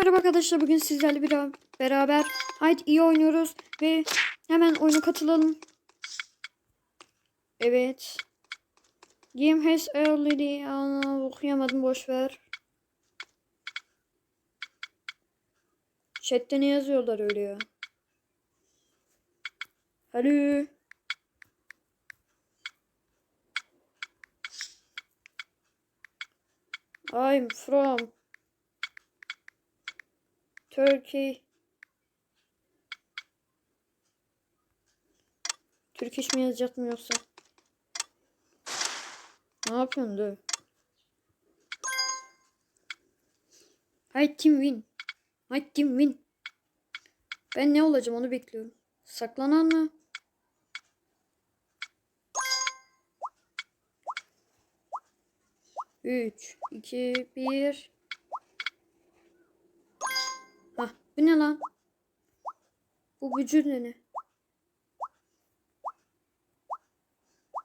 Merhaba arkadaşlar bugün sizlerle bir beraber Haydi iyi oynuyoruz ve hemen oyuna katılalım. Evet. Game has already Aa, okuyamadım boş ver. Chat'te ne yazıyorlar öyle ya? Alo. I'm from Turkey. Türk iş mi yazacaktım yoksa? Ne yapıyorsun dur? Haydi team win. Haydi team win. Ben ne olacağım onu bekliyorum. Saklanan mı? Üç, iki, bir. Bu ne lan? Bu bücür ne ne?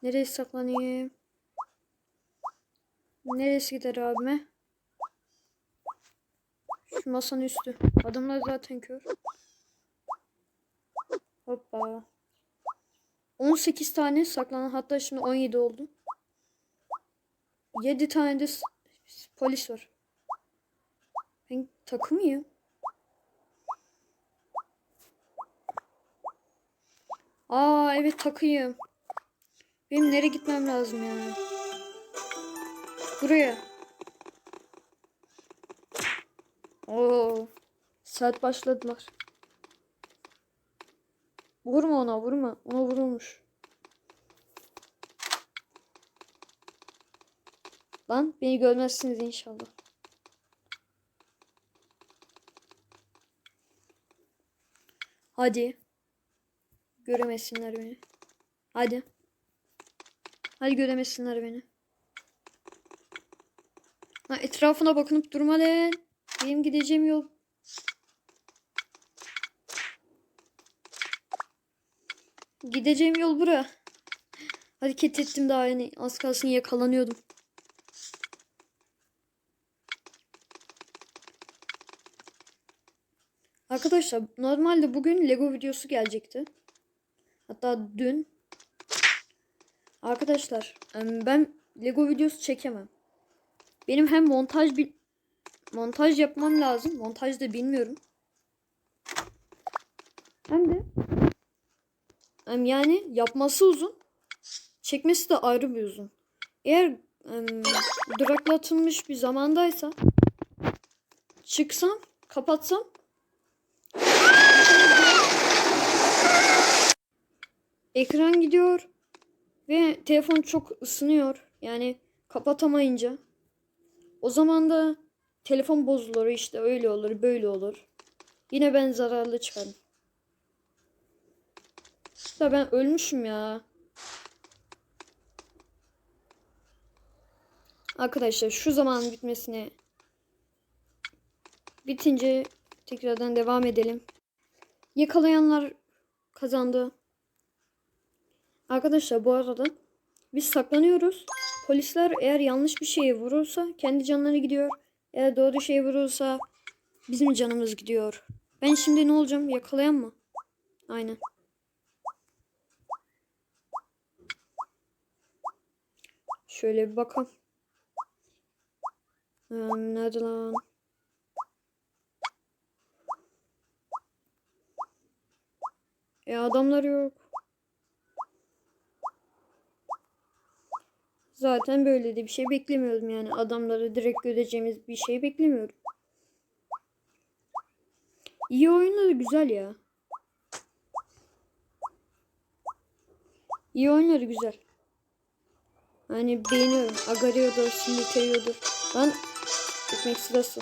Nereye saklanayım? Neresi gider abime? Şu masanın üstü. Adamlar zaten kör. Hoppa. 18 tane saklanan hatta şimdi 17 oldu. 7 tane de polis var. Ben takı Aa evet takıyım. Benim nereye gitmem lazım ya? Buraya. Oo. Saat başladılar. Vurma ona vurma. Ona vurulmuş. Lan beni görmezsiniz inşallah. Hadi. Göremesinler beni. Hadi. Hadi göremesinler beni. Ha, etrafına bakınıp durma lan. Benim gideceğim yol. Gideceğim yol bura. Hareket ettim daha yani az kalsın yakalanıyordum. Arkadaşlar normalde bugün Lego videosu gelecekti. Hatta dün. Arkadaşlar ben Lego videosu çekemem. Benim hem montaj bir montaj yapmam lazım. Montaj da bilmiyorum. Hem de em, yani yapması uzun. Çekmesi de ayrı bir uzun. Eğer em, duraklatılmış bir zamandaysa çıksam kapatsam ekran gidiyor ve telefon çok ısınıyor. Yani kapatamayınca. O zaman da telefon bozulur işte öyle olur böyle olur. Yine ben zararlı çıkarım. Da ben ölmüşüm ya. Arkadaşlar şu zaman bitmesine bitince tekrardan devam edelim. Yakalayanlar kazandı. Arkadaşlar bu arada biz saklanıyoruz. Polisler eğer yanlış bir şeye vurursa kendi canları gidiyor. Eğer doğru şeye vurursa bizim canımız gidiyor. Ben şimdi ne olacağım? Yakalayan mı? Aynen. Şöyle bir bakalım. Hmm, nerede lan? E adamlar yok. Zaten böyle de bir şey beklemiyordum yani. Adamları direkt göreceğimiz bir şey beklemiyorum. İyi oyunları güzel ya. İyi oyunları güzel. Hani beğeniyorum. Agarıyordur, sinirleniyordur. Lan ekmek sırası.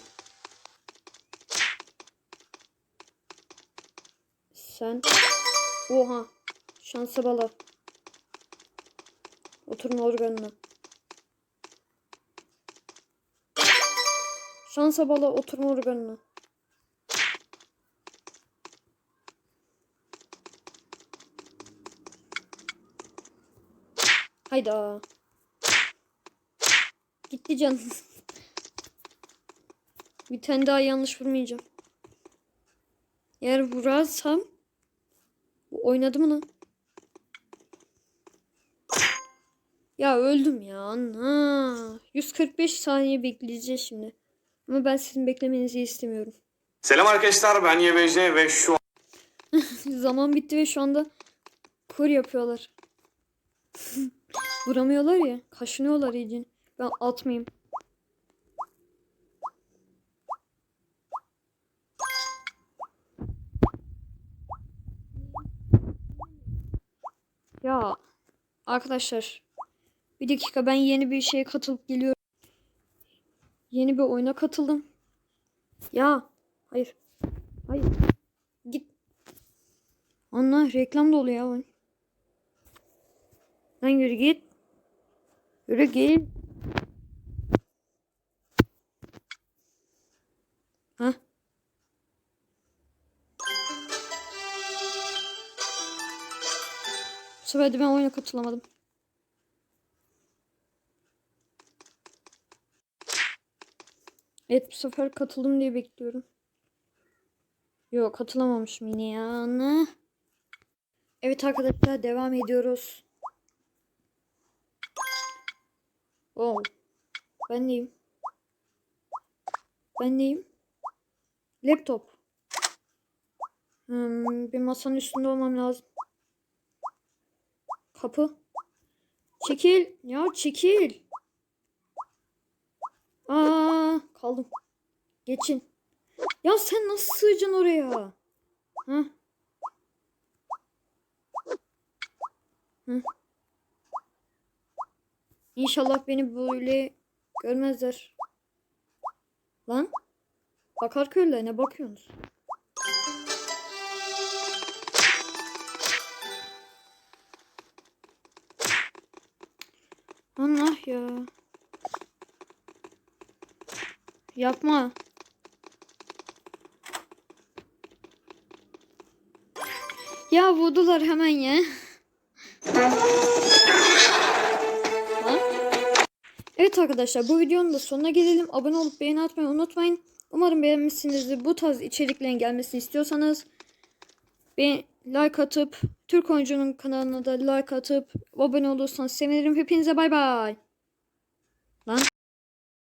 Sen Oha. Şansa bala. Oturma organına. Şansa bala oturma organına. Hayda. Gitti can. Bir tane daha yanlış vurmayacağım. Eğer vurarsam oynadı mı lan? Ya öldüm ya. Ana. 145 saniye bekleyeceğiz şimdi. Ama ben sizin beklemenizi istemiyorum. Selam arkadaşlar ben YBC ve şu Zaman bitti ve şu anda kur yapıyorlar. Vuramıyorlar ya. Kaşınıyorlar iyice. Ben atmayayım. Ya arkadaşlar bir dakika ben yeni bir şeye katılıp geliyorum. Yeni bir oyuna katıldım. Ya hayır. Hayır. Git. Anla reklam dolu ya. Lan yürü git. Yürü git. Ha? Bu sefer de ben oyuna katılamadım. Evet bu sefer katıldım diye bekliyorum. Yok katılamamışım yine ya. Ana. Evet arkadaşlar devam ediyoruz. Oh. Ben neyim? Ben neyim? Laptop. Hmm, bir masanın üstünde olmam lazım. Kapı. Çekil. Ya çekil. Aa, kaldım. Geçin. Ya sen nasıl sığacaksın oraya? Hı? Hı? İnşallah beni böyle görmezler. Lan. Bakar köylüler ne bakıyorsunuz? Allah ya. Yapma. Ya vurdular hemen ya. Evet arkadaşlar bu videonun da sonuna gelelim. Abone olup beğeni atmayı unutmayın. Umarım beğenmişsinizdir. Bu tarz içeriklerin gelmesini istiyorsanız bir like atıp Türk oyuncunun kanalına da like atıp abone olursanız sevinirim. Hepinize bay bay.